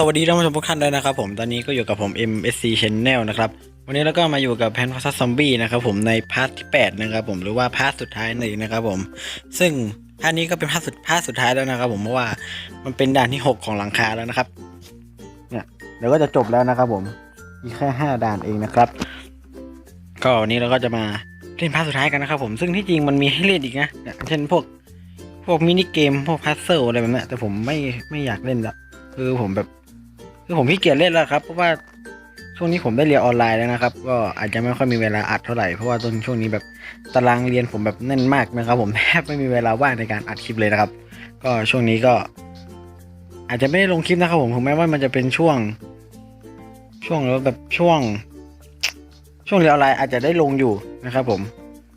สวัสดีท่านผู้ชมทุกท่านด้วยนะครับผมตอนนี้ก็อยู่กับผม MSC Channel นะครับวันนี้เราก็มาอยู่กับแพนพัสซอมบี้นะครับผมในพาร์ทที่8นะครับผมหรือว่าพาร์ทสุดท้ายนั่นเองนะครับผม ซึ่งพาร์ทนี้ก็เป็นพาร์ทสุดพาร์ทสุดท้ายแล้วนะครับผมเพราะว่ามันเป็นด่านที่ 6 ของหลังคาแล้วนะครับเนี่ยเดี๋ยวก็จะจบแล้วนะครับผมอีกแค่ 5 ด่านเองนะครับ ก็วันนี้เราก็จะมาเล่นพาร์ทสุดท้ายกันนะครับผมซึ่งที่จริงมันมีให้เล่นอีกนะอย่างเช่นพวกพวกมินิเกมพวกพัซเซิลอะไรแบบนี้แต่ผมไม่ไม่อยากเล่นละคือผมแบบ คือผมขี้เกียจเล่นแล้วครับ เพราะว่าช่วงนี้ผมได้เรียนออนไลน์แล้วนะครับ ก็อาจจะไม่ค่อยมีเวลาอัดเท่าไหร่ เพราะว่าตอนช่วงนี้แบบตารางเรียนผมแบบแน่นมากนะครับ ผมแทบไม่มีเวลาว่างในการอัดคลิปเลยนะครับ ก็ช่วงนี้ก็ อาจจะไม่ได้ลงคลิปนะครับผมถึงแม้ว่ามันจะเป็นช่วง ช่วงแล้วแบบช่วง ช่วงเรียนออนไลน์อาจจะได้ลงอยู่นะครับ ผม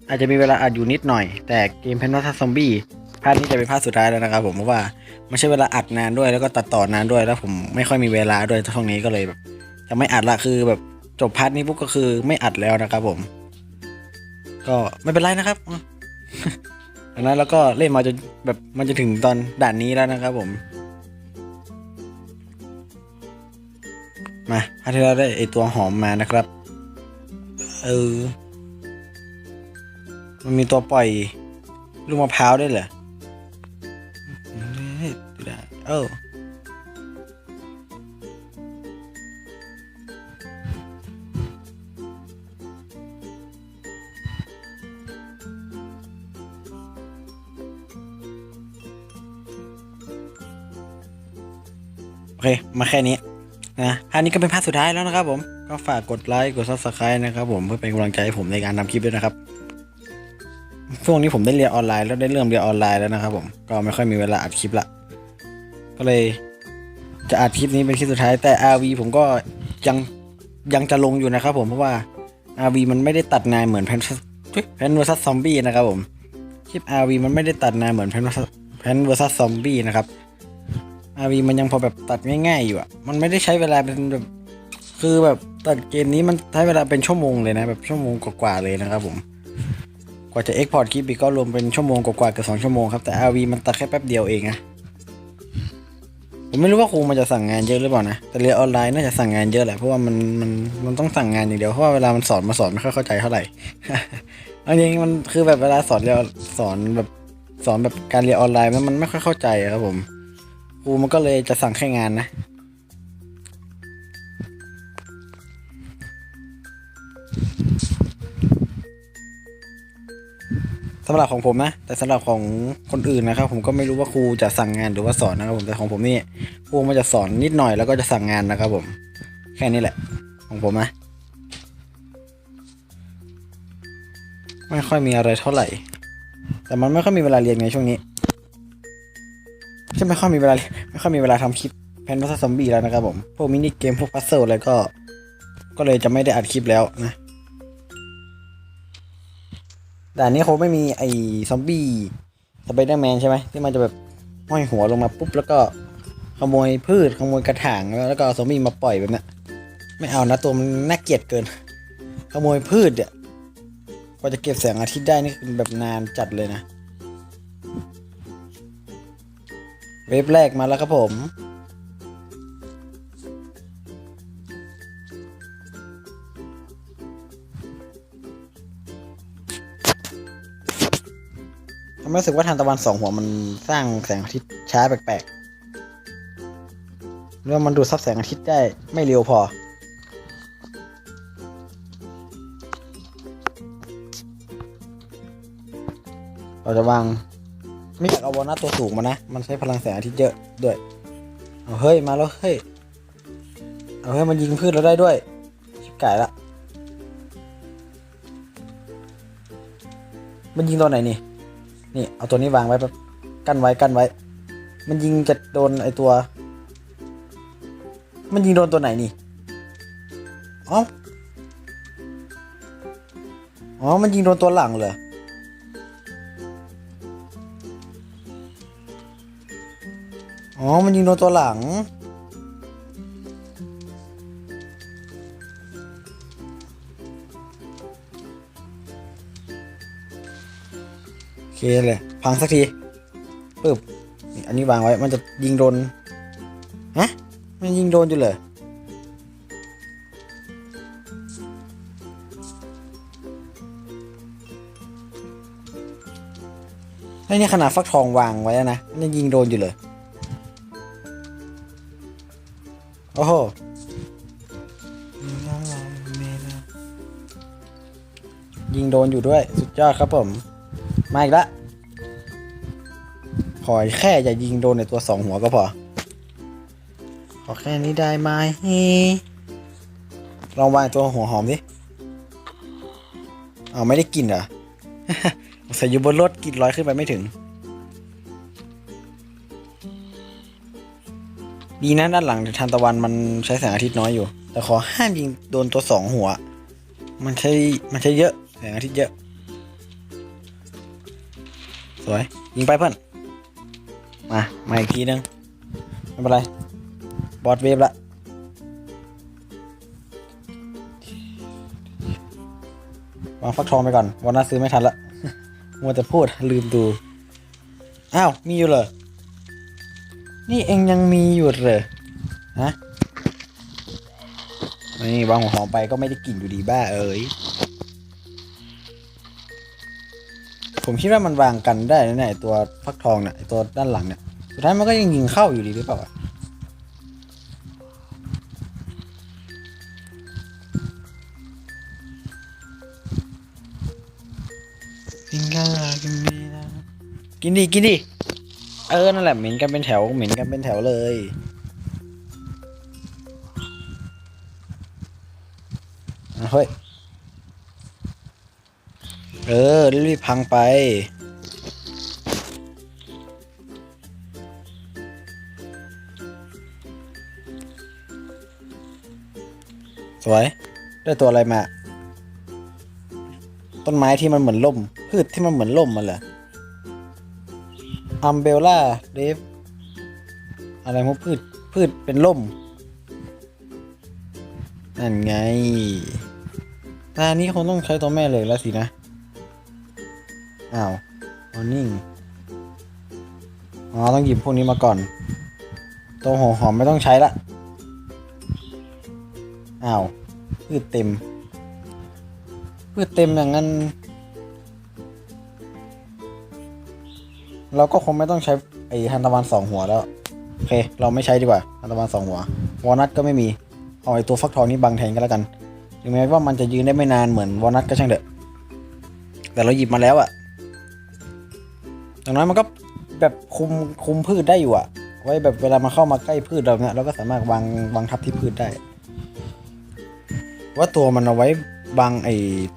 อาจจะมีเวลาอัดอยู่นิดหน่อย แต่เกมเพนนัทซอมบี้ ภาคนี้จะเป็นภาคสุดท้ายแล้วนะครับผมเพราะว่าไมันใช้เวลาอัดนานด้วยแล้วก็ตัดต่อนานด้วยแล้วผมไม่ค่อยมีเวลาด้วยช่วงนี้ก็เลยแบบจะไม่อัดละคือแบบจบพาร์ทนี้ปุ๊บก็คือไม่อัดแล้วนะครับผม ก็ไม่เป็นไรนะครับดังนั้นแล้วก็เล่นมาจนแบบมันจะถึงตอนด่านนี้แล้วนะครับผม มาพาร์ทที่เราได้ไอตัวหอมมานะครับ เออ มันมีตัวปล่อยลูกมะพร้าวได้เหรอ เออโอเค มาแค่นี้นะอันนี้ก็เป็นภาคสุดท้ายแล้วนะครับผม ก็ฝากกดไลค์ กด subscribe นะครับผม เพื่อเป็นกำลังใจให้ผมในการทำคลิปด้วยนะครับ ช่วงนี้ผมได้เรียนออนไลน์แล้วได้เริ่มเรียนออนไลน์แล้วนะครับผม ก็ไม่ค่อยมีเวลาอัดคลิปละ ก็เลย จะอัดคลิปนี้เป็นคลิปสุดท้ายแต่ RV ผมก็ยังยังจะลงอยู่นะครับผมเพราะว่า RV มันไม่ได้ตัดนานเหมือนแพนแพนเวอร์ซัสซอมบี้นะครับผมคลิป RV มันไม่ได้ตัดนานเหมือนแพนแพนเวอร์ซัสซอมบี้นะครับ RV มันยังพอแบบตัดง่ายๆอยู่อะมันไม่ได้ใช้เวลาเป็นแบบคือแบบตัดเกมนี้มันใช้เวลาเป็นชั่วโมงเลยนะแบบชั่วโมงกว่าๆเลยนะครับผมกว่าจะ export คลิปอีกก็รวมเป็นชั่วโมงกว่าๆเกือบสองชั่วโมงครับแต่ RV มันตัดแค่แป๊บเดียวเองนะ ผมไม่รู้ว่าครูมันจะสั่งงานเยอะหรือเปล่านะ แต่เรียนออนไลน์น่าจะสั่งงานเยอะแหละ เพราะว่ามันมันมันต้องสั่งงานอย่างเดียว เพราะว่าเวลามันสอนมาสอนไม่ค่อยเข้าใจเท่าไหร่อาจริงๆมันคือแบบเวลาสอนเรียนสอนแบบสอนแบบการเรียนออนไลน์มันมันไม่ค่อยเข้าใจครับผม ครูมันก็เลยจะสั่งแค่งานนะ สำหรับของผมนะ แต่สำหรับของคนอื่นนะครับ ผมก็ไม่รู้ว่าครูจะสั่งงานหรือว่าสอนนะครับผมแต่ของผมนี่ครูมันจะสอนนิดหน่อยแล้วก็จะสั่งงานนะครับผม แค่นี้แหละ ของผมนะไม่ค่อยมีอะไรเท่าไหร่ แต่มันไม่ค่อยมีเวลาเรียนในช่วงนี้ใช่ไม่ค่อยมีเวลาไม่ค่อยมีเวลาทำคลิปแพนพัสซอมบี้แล้วนะครับผมพวกมินิเกมพวกพัซเซิลอะไรก็ ก็เลยจะไม่ได้อัดคลิปแล้วนะ ด่านนี้เขาไม่มีไอ้ซอมบี้สไปเดอร์แมนใช่ไหมที่มันจะแบบห้อยหัวลงมาปุ๊บแล้วก็ขโมยพืชขโมยกระถางแล้วก็เอาซอมบี้มาปล่อยแบบนี้ไม่เอานะตัวมันน่าเกลียดเกิน ขโมยพืชเนี่ยกว่าจะเก็บแสงอาทิตย์ได้นี่คือแบบนานจัดเลยนะ เว็บแรกมาแล้วครับผม ทำให้รู้สึกว่าทานตะวันสองหัวมันสร้างแสงอาทิตย์ช้าแปลกๆหรือว่ามันดูดซับแสงอาทิตย์ได้ไม่เร็วพอ เราจะวางไม่อยากเอาวอลนัทตัวสูงมานะ มันใช้พลังแสงอาทิตย์เยอะด้วย เอาเฮ้ยมาแล้วเฮ้ย เอาเฮ้ยมันยิงพืชเราได้ด้วย ชิบไก่ละ มันยิงตัวไหนนี่ นี่เอาตัวนี้วางไว้แบบกั้นไว้กั้นไว้ มันยิงจะโดนไอตัว มันยิงโดนตัวไหนนี่อ๋ออ๋อ มันยิงโดนตัวหลังเหรออ๋อ มันยิงโดนตัวหลัง เคเลย พังสักทีปึ๊บอันนี้วางไว้ มันจะยิงโดน ฮะ มันยิงโดนอยู่เลยไอ้นี่ขนาดฟักทองวางไว้แล้วนะมันยิงโดนอยู่เลย โอ้โห ยิงโดนอยู่ด้วย สุดยอดครับผม มาอีกละขอแค่อย่ายิงโดนในตัวสองหัวก็พอ ขอแค่นี้ได้ไหมลองวางตัวหัวหอมดิเอาไม่ได้กินเหรอใส่อยู่บนรถกินร้อยขึ้นไปไม่ถึง ดีนะด้านหลังทานตะวันมันใช้แสงอาทิตย์น้อยอยู่ แต่ขอห้ามยิงโดนตัวสองหัว มันใช้มันใช้เยอะแสงอาทิตย์เยอะ สวย ยิงไปเพื่อน มา มาอีกทีนึง ไม่เป็นไร บอดเวฟละวางฟักทองไปก่อน วันนั้นซื้อไม่ทันละมัวแต่พูดลืมดู อ้าว มีอยู่เหรอ นี่เองยังมีอยู่เหรอ ฮะ นี่วางหัวหอมไปก็ไม่ได้กลิ่นอยู่ดีบ้าเอ้ย ผมคิดว่ามันวางกันได้นะเนี่ยไอ้ตัวฟักทองเนี่ยไอตัวด้านหลังเนี่ย สุดท้ายมันก็ยังยิงเข้าอยู่ดีหรือเปล่าอะกินกันละกินดีนะกินดีกินดีเออ นั่นแหละเหม็นกันเป็นแถว เหม็นกันเป็นแถวเลยอะเฮ้ย เออ รีบพังไป สวย ได้ตัวอะไรมา ต้นไม้ที่มันเหมือนล่ม พืชที่มันเหมือนล่มมาเหรออัมเบลล่าเดฟอะไรพวกพืช พืชเป็นล่ม นั่นไงตานี้คงต้องใช้ตัวแม่เหล็กแล้วสินะ อ้าวออนิ่ง อ๋อ ต้องหยิบพวกนี้มาก่อน ตัวหัวหอมไม่ต้องใช้ละ อ้าวพืชเต็มพืชเต็มอย่างนั้น เราก็คงไม่ต้องใช้ไอ้ฮันตะวันสองหัวแล้ว โอเค เราไม่ใช้ดีกว่าฮันตะวันสองหัว วอลนัทก็ไม่มี เอาไอ้ตัวฟักทองนี้บังแทนก็แล้วกัน ถึงแม้ว่ามันจะยืนได้ไม่นานเหมือนวอลนัทก็ช่างเถอะ แต่เราหยิบมาแล้วอะ อย่างน้อยมันก็แบบคุมคุมพืชได้อยู่อะไว้แบบเวลามาเข้ามาใกล้พืชเราเนี่ยเราก็สามารถวางวางทับที่พืชได้ ว่าตัวมันเอาไว้บังไอ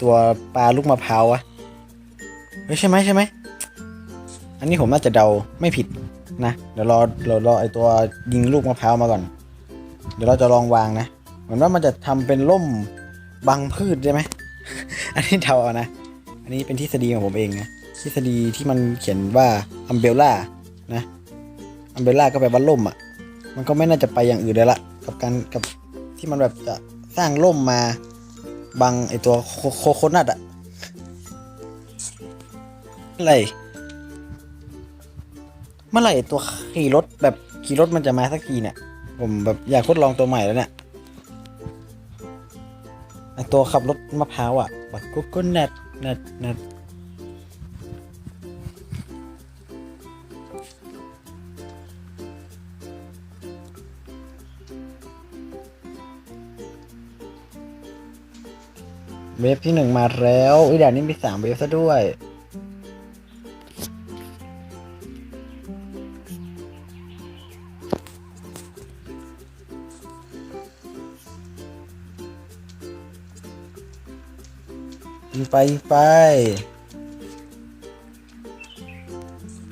ตัวปลาลูกมะพร้าวอะเฮ้ยใช่ไหมใช่ไหม อันนี้ผมน่าจะเดาไม่ผิดนะ เดี๋ยวรอเรารอไอตัวยิงลูกมะพร้าวมาก่อน เดี๋ยวเราจะลองวางนะ เหมือนว่ามันจะทำเป็นร่มบังพืชได้ไหม อันนี้เดาเอานะ อันนี้เป็นทฤษฎีของผมเองนะ ทฤษฎีที่มันเขียนว่าอัมเบลล่านะอัมเบลล่าก็แปลว่าร่มอะ มันก็ไม่น่าจะไปอย่างอื่นเลยละ กับการกับที่มันแบบจะสร้างร่มมาบังไอตัวโคโคโคนัทอะอะไรเมื่อไหร่ตัวขี่รถแบบขี่รถมันจะมาสักทีเนี่ย ผมแบบอยากทดลองตัวใหม่แล้วเนี่ยไอตัวขับรถมะพร้าวอะแบบกุ๊กกุ๊กแนทแนทแนท เวฟที่หนึ่งมาแล้วอีด่านนี้มีสามเวฟซะด้วย ยิงไปยิงไป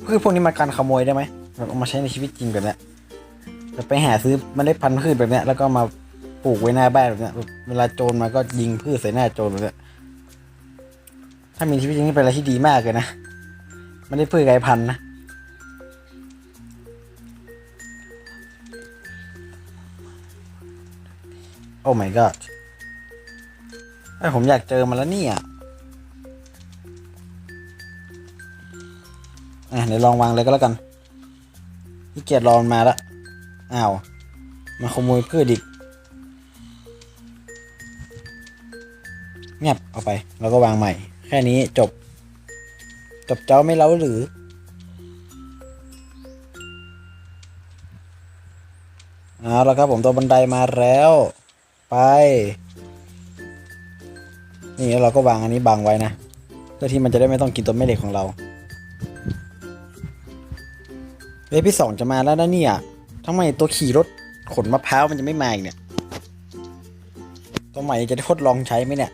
พืชพวกนี้มาการขโมยได้ไหมแบบเอามาใช้ในชีวิตจริงแบบเนี้ยแบบไปหาซื้อมันได้พันธุ์พืชแบบเนี้ยแล้วก็มา ปลูกไว้หน้าบ้านแบบเนี้ยเวลาโจรมาก็ยิงพืชใส่หน้าโจรแบบเนี้ยถ้ามีชีวิตจริงนี่เป็นอะไรที่ดีมากเลยนะไม่ได้พืชไกลพันธุ์นะโอ้ my god ไอผมอยากเจอมันแล้วเนี่ยอะเดี๋ยวลองวางเลยก็แล้วกันพี่เกียรลองมาละอ้าว มาขโมยพืชอีก เงียบเอาไป แล้วก็วางใหม่ แค่นี้จบ จบเจ้าไม่เล้าหรือ เอาแล้วครับผมตัวบันไดมาแล้ว ไป นี่เราก็วางอันนี้บังไว้นะ เพื่อที่มันจะได้ไม่ต้องกินตัวแม่เหล็กของเราเวฟที่สองจะมาแล้วนะเนี่ยทำไมตัวขี่รถขนมะพร้าวมันจะไม่มาอีกเนี่ย ตัวใหม่จะได้ทดลองใช้ไหมเนี่ย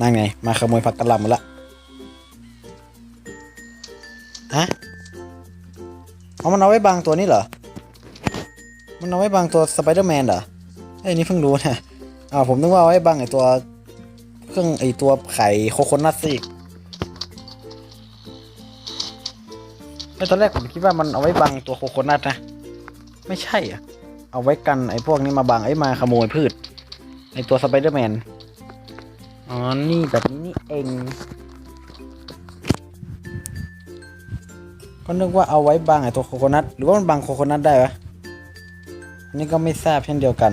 นั่นไง มาขโมยผักกะหล่ำมดละฮะเอามันเอาไว้บังตัวนี้เหรอ มันเอาไว้บังตัวสไปเดอร์แมนเหรอไอ้นี่เพิ่งรู้นะอ้าวผมนึกว่าเอาไว้บังไอ้ตัว เครื่องไอ้ตัวไข่โคโคนัทสิไอ้ตอนแรกผมคิดว่ามันเอาไว้บังตัวโคโคนัทนะ ไม่ใช่อะ เอาไว้กันไอ้พวกนี้มาบังไอ้มาขโมยพืชไอ้ตัวสไปเดอร์แมน อ๋อ นี่แบบนี้นี่เอง ก็นึกว่าเอาไว้บังไอ้ตัวโคโคนัทหรือว่ามันบังโคโคนัทได้ปะนี่ก็ไม่ทราบเช่นเดียวกัน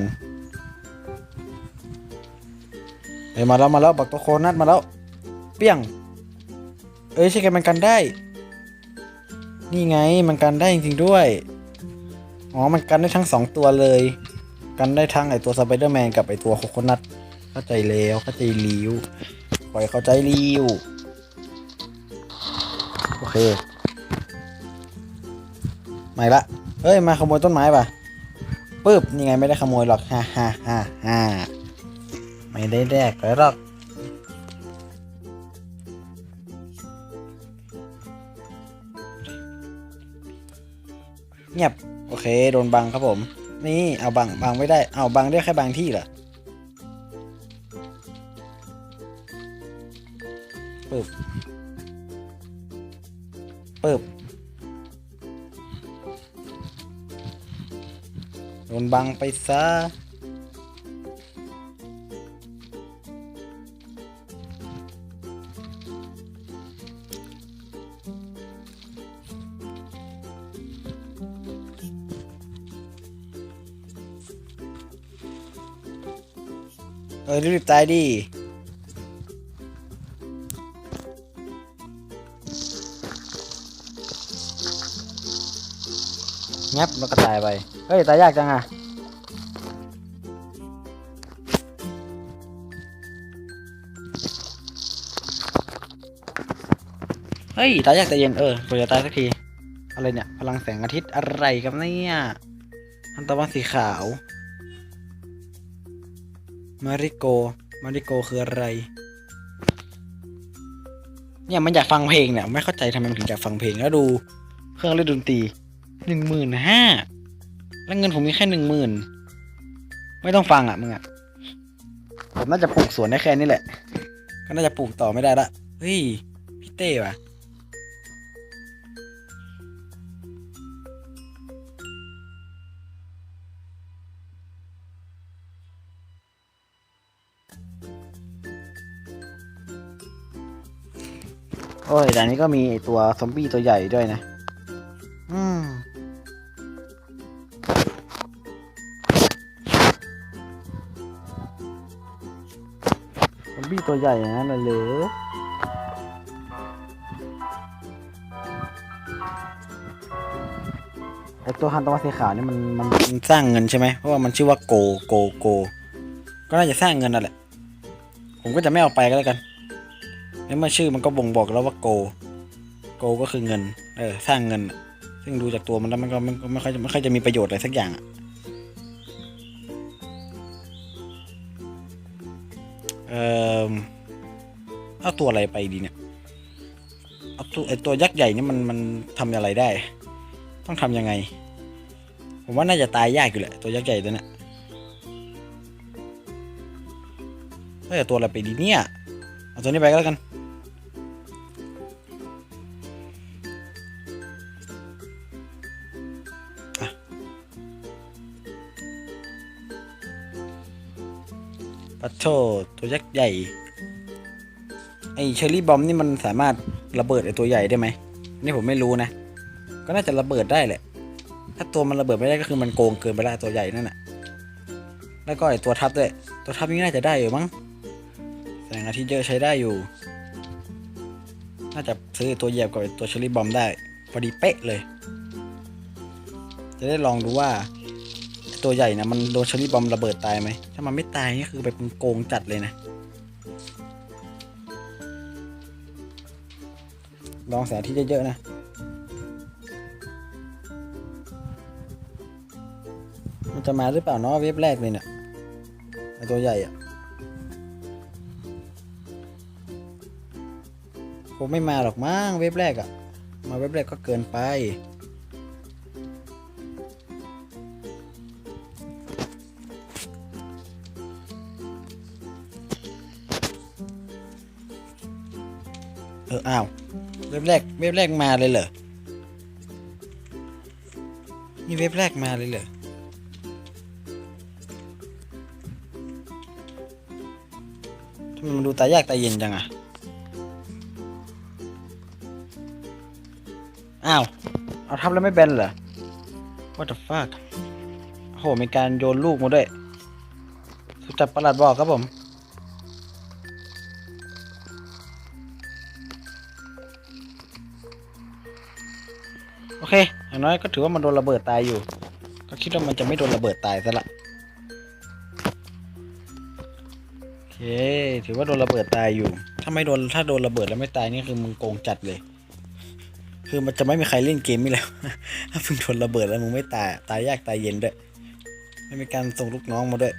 เอ้ยมาแล้วมาแล้วบักตัวโคโคนัทมาแล้ว เปี้ยง เอ้ยใช่กันมันกันได้ นี่ไงมันกันได้จริงๆด้วย อ๋อ มันกันได้ทั้งสองตัวเลย กันได้ทั้งไอตัวสไปเดอร์แมนกับไอตัวโคโคนัท เข้าใจแล้วเข้าใจริ้วปล่อยเข้าใจริ้วโอเคไม่ละเฮ้ยมาขโมยต้นไม้ป่ะปึ๊บนี่ไงไม่ได้ขโมยหรอกฮ่าฮ่าฮ่าฮ่าไม่ได้แดกเลยหรอกเงียบโอเคโดนบังครับผม นี่เอาบังบังไม่ได้เอาบังได้แค่บางที่เหรอ ปึ๊บปึ๊บโดนบังไปซะเออรีบตายดิ งับแล้วก็ตายไป เฮ้ย ตายยากจังอะเฮ้ย ตายยากแต่เย็น เออเปิดจะตายสักที อะไรเนี่ย พลังแสงอาทิตย์อะไรครับเนี่ยอันตะวันสีขาว มาริโก มาริโกคืออะไร เนี่ยมันอยากฟังเพลงเนี่ย ไม่เข้าใจทำไมมันถึงอยากฟังเพลงแล้วดู เครื่องเล่นดนตรี หนึ่งหมื่นห้าแล้วเงินผมมีแค่หนึ่งหมื่นไม่ต้องฟังอะมึงอะผมน่าจะปลูกสวนได้แค่นี้แหละ ก็น่าจะปลูกต่อไม่ได้ละเฮ้ยพี่เต้ว่ะโอ้ยแต่นนี้ก็มีตัวซอมบี้ตัวใหญ่ด้วยนะ อืม ตัวใหญ่อย่างนั้นเลยเหรอไอตัวฮันตวัสีขาวนี่มันมันสร้างเงินใช่ไหมเพราะว่ามันชื่อว่าโกโกโก ก็น่าจะสร้างเงินนั่นแหละ ผมก็จะไม่เอาไปก็แล้วกันในเมื่อชื่อมันก็บ่งบอกแล้วว่าโก โกก็คือเงิน เออ สร้างเงิน ซึ่งดูจากตัวมันแล้วมันก็มันก็ไม่ค่อยจะไม่ค่อยจะมีประโยชน์อะไรสักอย่างอะ เออเอาตัวอะไรไปดีเนี่ยเอาตัวไอตัวยักษ์ใหญ่นี่มันมันทำอะไรได้ ต้องทำยังไง ผมว่าน่าจะตายยากอยู่แหละตัวยักษ์ใหญ่ตัวเนี้ยเอ้ยเอาตัวอะไรไปดีเนี่ยเอาตัวนี้ไปก็แล้วกัน โทตัวยักษ์ใหญ่ ไอเชอร์รี่บอมนี่มันสามารถระเบิดไอตัวใหญ่ได้ไหมนี่ผมไม่รู้นะ ก็น่าจะระเบิดได้แหละ ถ้าตัวมันระเบิดไม่ได้ก็คือมันโกงเกินไปละตัวใหญ่นั่นแหะแล้วก็ไอตัวทับด้วย ตัวทับนี่น่าจะได้อยู่มั้ง แสงอาทิตย์เยอะใช้ได้อยู่ น่าจะซื้อตัวเหยียบกับตัวเชอรี่บอมได้ พอดีเป๊ะเลย จะได้ลองดูว่า ตัวใหญ่นะมันโดนเชอรี่บอมระเบิดตายไหม ถ้ามันไม่ตายนี่คือแบบมันโกงจัดเลยนะ ลองแสงที่เยอะๆนะมันจะมาหรือเปล่าเนาะเว็บแรกเลยเนี่ยไอตัวใหญ่อะคงไม่มาหรอกมั้งเว็บแรกอะมาเว็บแรกก็เกินไป เอออ้าวเว็บแรกเว็บแรกมาเลยเหรอนี่เว็บแรกมาเลยเหรอทำไมมันดูตายากตายเย็นจังอะอ้าว เอาทับแล้วไม่แบนเหรอ What the fuck โอ้โหมีการโยนลูกมาด้วยสุดจัดประหลัดบอกครับผม อย่างน้อยก็ถือว่ามันโดนระเบิดตายอยู่ ก็คิดว่ามันจะไม่โดนระเบิดตายซะละโอเค ถือว่าโดนระเบิดตายอยู่ ถ้าไม่โดนถ้าโดนระเบิดแล้วไม่ตายนี่คือมึงโกงจัดเลย คือมันจะไม่มีใครเล่นเกมนี่แล้วถ้ามึงโดนระเบิดแล้วมึงไม่ตายตายยากตายเย็นด้วยไม่มีการส่งลูกน้องมาด้วย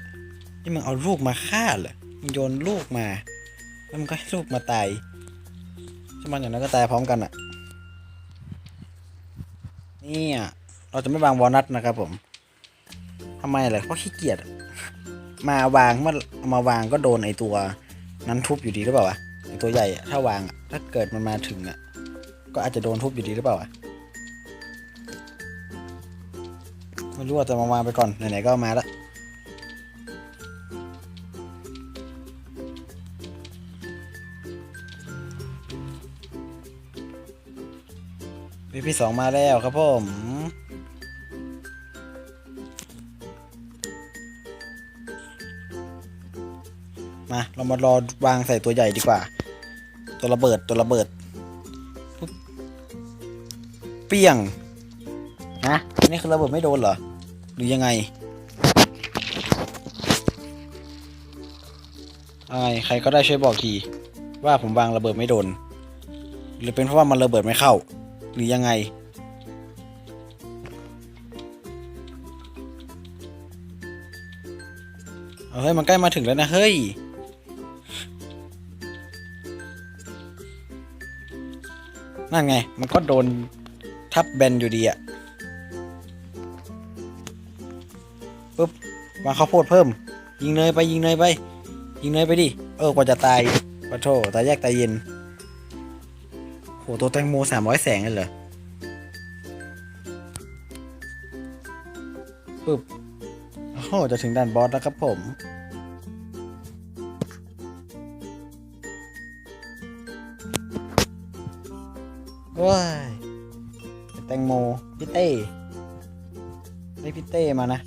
นี่มึงเอาลูกมาฆ่าเหรอมึงโยนลูกมา แล้วมึงก็ให้ลูกมาตายใช่มันอย่างนั้นก็ตายพร้อมกันอะเนี่เราจะไม่วางวอลนัทนะครับผมทำไมล่ะเพราะขี้เกียจมาวางเมื่อเอามาวางก็โดนไอตัวนั้นทุบอยู่ดีหรือเปล่าวะไอตัวใหญ่ถ้าวางถ้าเกิดมันมาถึงอะก็อาจจะโดนทุบอยู่ดีหรือเปล่าวะไม่รู้ว่าจะมาวางไปก่อนไหนๆก็มามาละ พี่สองมาแล้วครับผมมาเรามารอวางใส่ตัวใหญ่ดีกว่า ตัวระเบิดตัวระเบิดปุ๊บเปี้ยงฮะนี่คือระเบิดไม่โดนเหรอหรือยังไงอะไรใครก็ได้ช่วยบอกทีว่าผมวางระเบิดไม่โดน หรือเป็นเพราะว่ามันระเบิดไม่เข้า หรือยังไง เฮ้ย มันใกล้มาถึงแล้วนะ เฮ้ย นั่นไง มันก็โดนทับแบนอยู่ดีอะปุ๊บวางข้าวโพดเพิ่ม ยิงเนยไปยิงเนยไป ยิงเนยไปดิ เออกว่าจะตายปะโถตายแยกตายเย็น โหตัวแตงโมสามร้อยแสงเลยเหรอปึ๊บโอ้โหจะถึงด่านบอสแล้วครับผม ว้ายแตงโมพี่เต้ได้พี่เต้มานะ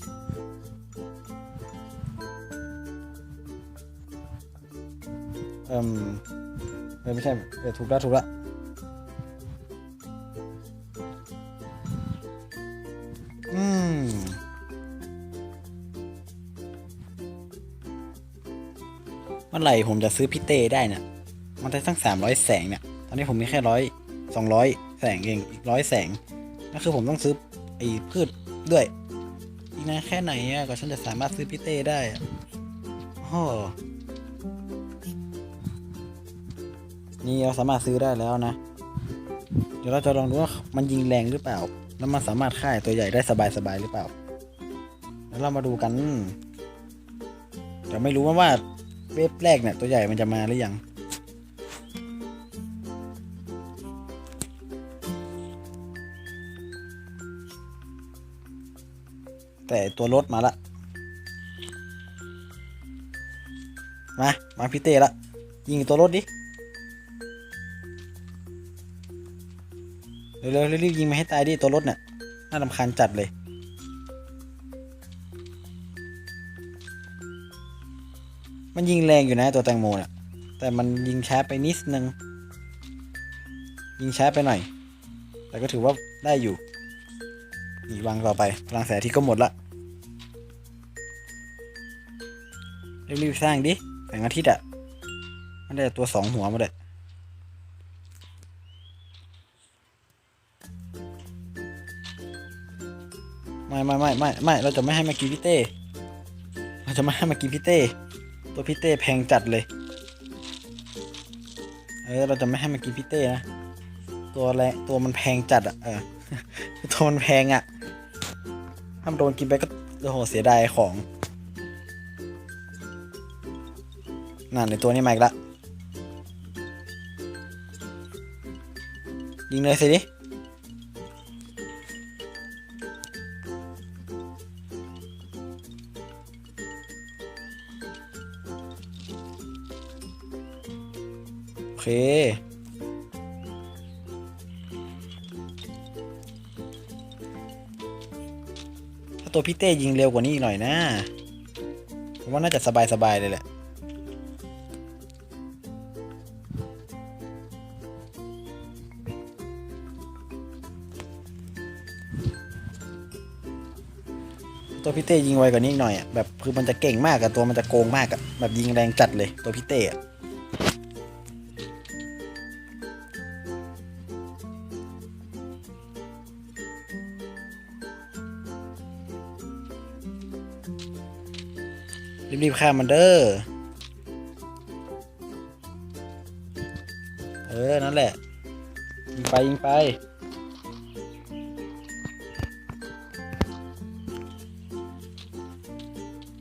เอิ่มเออไม่ใช่เออถูกแล้วถูกแล้ว มื่อไหร่ผมจะซื้อพี่เต้ได้เนี่ย มันได้ตั้งสามร้อยแสงเนี่ย ตอนนี้ผมมีแค่ร้อยสองร้อยแสงเองอีกร้อยแสงนั่นคือผมต้องซื้อไอ้พืชด้วย อีกนานแค่ไหนอะก็ฉันจะสามารถซื้อพี่เต้ได้อะโอ้นี่เราสามารถซื้อได้แล้วนะ เดี๋ยวเราจะลองดูว่ามันยิงแรงหรือเปล่า แล้วมันสามารถฆ่าตัวใหญ่ได้สบายๆหรือเปล่า แล้วเรามาดูกันแต่ไม่รู้ว่าว่า เวฟแรกเนี่ยตัวใหญ่มันจะมาหรือยัง แต่ตัวรถมาละ มา มาพี่เต้ละ ยิงตัวรถดิ เร็วๆรีบยิงมาให้ตายดิตัวรถเนี่ยน่าลำคาญจัดเลย มันยิงแรงอยู่นะตัวแตงโมน่ะ แต่มันยิงช้าไปนิดนึง ยิงช้าไปหน่อย แต่ก็ถือว่าได้อยู่อีกวางต่อไป พลังแสงที่ก็หมดละรีบๆสร้างดิแสงอาทิตย์อะ มันได้ตัวสองหัวมาเลยไม่ไม่ไม่ไม่ไม่เราจะไม่ให้มากินพี่เต้ เราจะไม่ให้มากินพี่เต้ ตัวพี่เต้แพงจัดเลย เออเราจะไม่ให้มากินพี่เต้นะ ตัวแรตัวมันแพงจัดอะเออตัวมันแพงอะถ้ามันโดนกินไปก็โอ้โหเสียดายของนั่นในตัวนี้มาอีกละยิงเลยสิดิ ถ้าตัวพี่เต้ยิงเร็วกว่านี้อีกหน่อยนะผมว่าน่าจะสบายๆเลยแหละตัวพี่เต้ยิงไวกว่านี้หน่อยอะแบบคือมันจะเก่งมากอะตัวมันจะโกงมากอะแบบยิงแรงจัดเลยตัวพี่เต้อะ บๆฆ่ามันเด้อเออ นั่นแหละ ยิงไป ยิงไป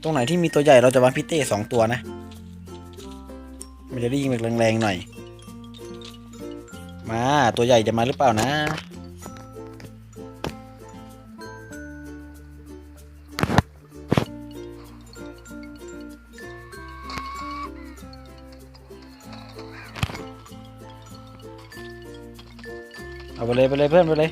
ตรงไหนที่มีตัวใหญ่เราจะวางพิเต้สองตัวนะ มันจะได้ยิงแบบแรงๆหน่อย มา ตัวใหญ่จะมาหรือเปล่านะ ไปเลยไปเลยเพื่อนไปเลย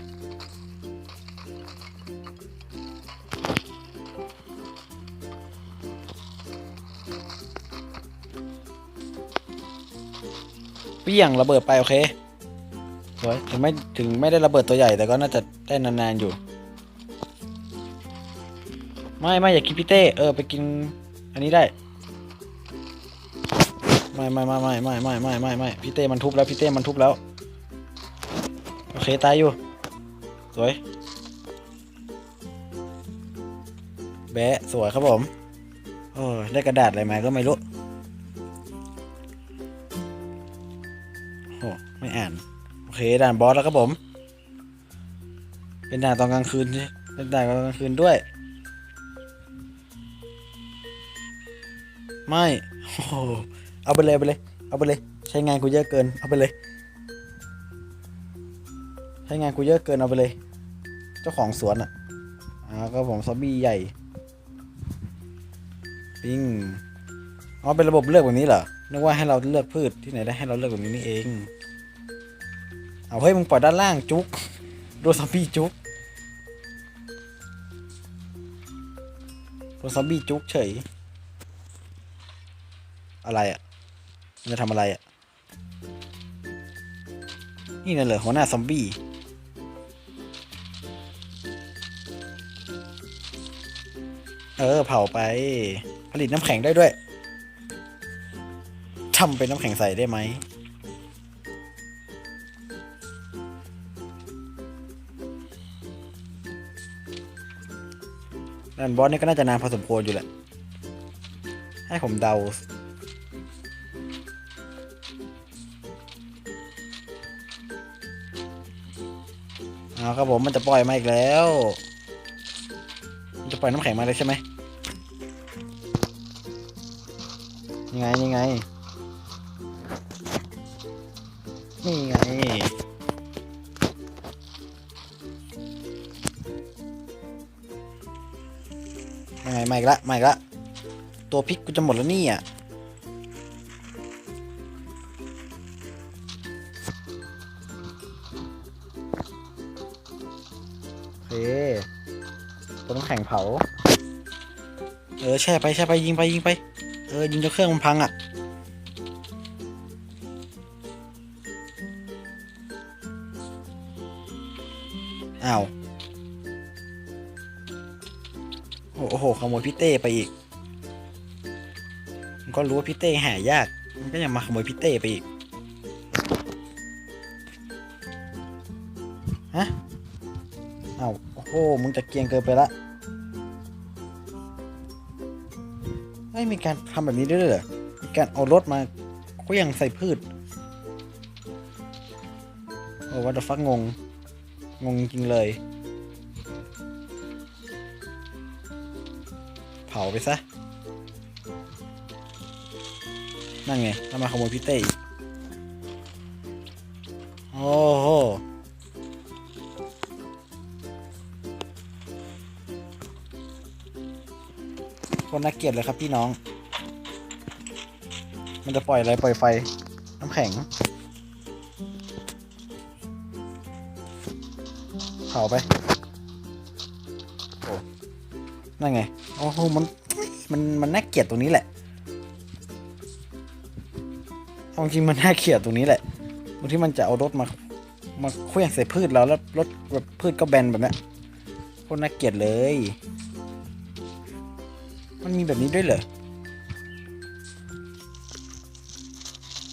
เปี้ยงระเบิดไปโอเคสวยถึงไม่ถึงไม่ได้ระเบิดตัวใหญ่แต่ก็น่าจะได้นานๆอยู่ ไม่ไม่อย่ากินพี่เต้เออไปกินอันนี้ได้ ไม่ไม่ไม่ไม่ไม่ไม่ไม่ไม่ไม่พี่เต้มันทุบแล้วพี่เต้มันทุบแล้ว เคตายอยู่ สวย แบะสวยครับผม โอ้ได้กระดาษอะไรมาก็ไม่รู้โอ้ไม่อ่าน โอเคด่านบอสแล้วครับผม เป็นด่านตอนกลางคืนใช่เป็นด่านตอนกลางคืนด้วย ไม่โอ้เอาไปเลยไปเลย เอาไปเลย ใช้งานกูเยอะเกิน เอาไปเลย ใช้งานกูเยอะเกินเอาไปเลย เจ้าของสวนอะอ่าก็ผมซอมบี้ใหญ่ปิ้งอ๋อเป็นระบบเลือกแบบนี้เหรอนึกว่าให้เราเลือกพืชที่ไหนได้ให้เราเลือกแบบนี้นี่เอง เอาเฮ้ยมึงปล่อยด้านล่างจุกโดนซอมบี้จุกโดนซอมบี้จุกเฉย อะไรอะมันจะทำอะไรอะ นี่นั่นเหรอหัวหน้าซอมบี้ เออ เผาไป ผลิตน้ำแข็งได้ด้วยทำเป็นน้ำแข็งใสได้ไหมนั่นบอสนี่ก็น่าจะนานพอสมควรอยู่แหละ ให้ผมเดา เอาครับผมมันจะปล่อยมาอีกแล้ว ล่อยน้ำแข็งมาเลยใช่ไหมยังไงยังไงนี่ไงยังไงมาอีกละมาอีกละตัวพริกกูจะหมดแล้วนี่อะา เออแช่ไปแช่ไปยิงไปยิงไป เออยิงจนเครื่องมันพังอะ อ้าว โอ้โหขโมยพี่เต้ไปอีก มันก็รู้ว่าพี่เต้หายาก มันก็ยังมาขโมยพี่เต้ไปอีก ฮะ เอ้าโอ้โหมึงจะเกียงเกินไปละ มีการทำแบบนี้ด้วยเหรอมีการเอารถมาเคลื่องใส่พืช โอ้วัดฟักงง งงจริงเลย เผาไปซะ นั่นไงแล้วมาขโมยพี่เต้อีกโอ้โห คนน่าเกลียดเลยครับพี่น้อง มันจะปล่อยอะไรปล่อยไฟ น้ำแข็ง เผาไป โอ้ นั่นไง โอ้โห มัน มัน มันน่าเกลียดตรงนี้แหละเอาจริงมันน่าเกลียดตรงนี้แหละตรงที่มันจะเอารถมา มาเคลื่องใส่พืชเราแล้วรถแบบพืชก็แบนแบบนี้คตรน่าเกลียดเลย มันมีแบบนี้ด้วยเหรอ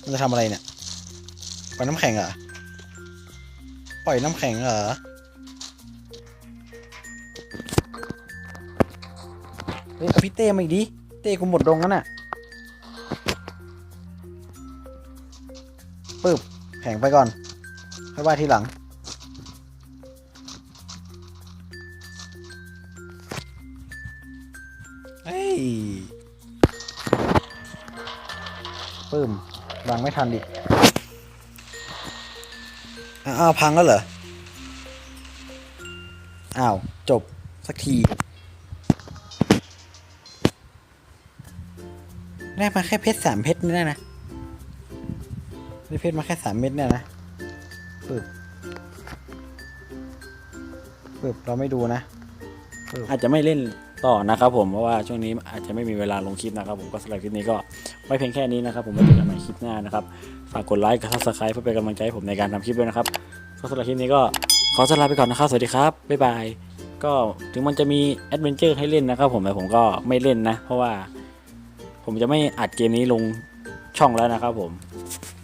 มันจะทำอะไรเนี่ย ปล่อยน้ำแข็งเหรอ ปล่อยน้ำแข็งเหรอ เฮ้ยเอาพี่เต้มาอีกดิ เต้กูหมดดงแล้วน่ะปึ๊บแข็งไปก่อนค่อยว่าทีหลัง ปึ้มบังไม่ทันดิอ้าวพังแล้วเหรอ อ้าว จบ สักที ได้มาแค่เพชรสามเพชรนี่นะได้เพชรมาแค่สามเม็ดเนี่ยนะปึ๊บปึ๊บเราไม่ดูนะปึ๊บอาจจะไม่เล่นต่อนะครับผม เพราะว่าช่วงนี้อาจจะไม่มีเวลาลงคลิปนะครับผมก็สำหรับคลิปนี้ก็ ไว้เพียงแค่นี้นะครับ ผมไว้เจอกันใหม่คลิปหน้านะครับ ฝากกดไลค์กดซับสไครป์เพื่อเป็นกำลังใจให้ผมในการทำคลิปด้วยนะครับก็สำหรับคลิปนี้ก็ขอสลาไปก่อนนะครับ สวัสดีครับ บ๊ายบาย ก็ถึงมันจะมีแอดเวนเจอร์ให้เล่นนะครับผม แต่ผมก็ไม่เล่นนะ เพราะว่าผมจะไม่อัดเกมนี้ลงช่องแล้วนะครับผม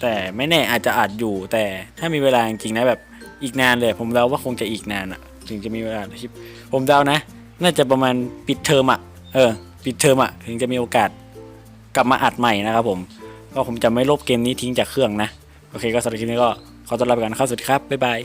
แต่ไม่แน่อาจจะอัดอยู่ แต่ถ้ามีเวลาจริงๆนะแบบอีกนานเลย ผมเดาว่าคงจะอีกนานอะถึงจะมีเวลาคลิป ผมเดานะ น่าจะประมาณปิดเทอมอะเออ ปิดเทอมอะถึงจะมีโอกาส กลับมาอัดใหม่นะครับผม ก็ผมจะไม่ลบเกมนี้ทิ้งจากเครื่องนะ โอเคก็สำหรับคลิปนี้ก็ขอต้อนรับไปกันนะครับสวัสดีครับ บ๊ายบาย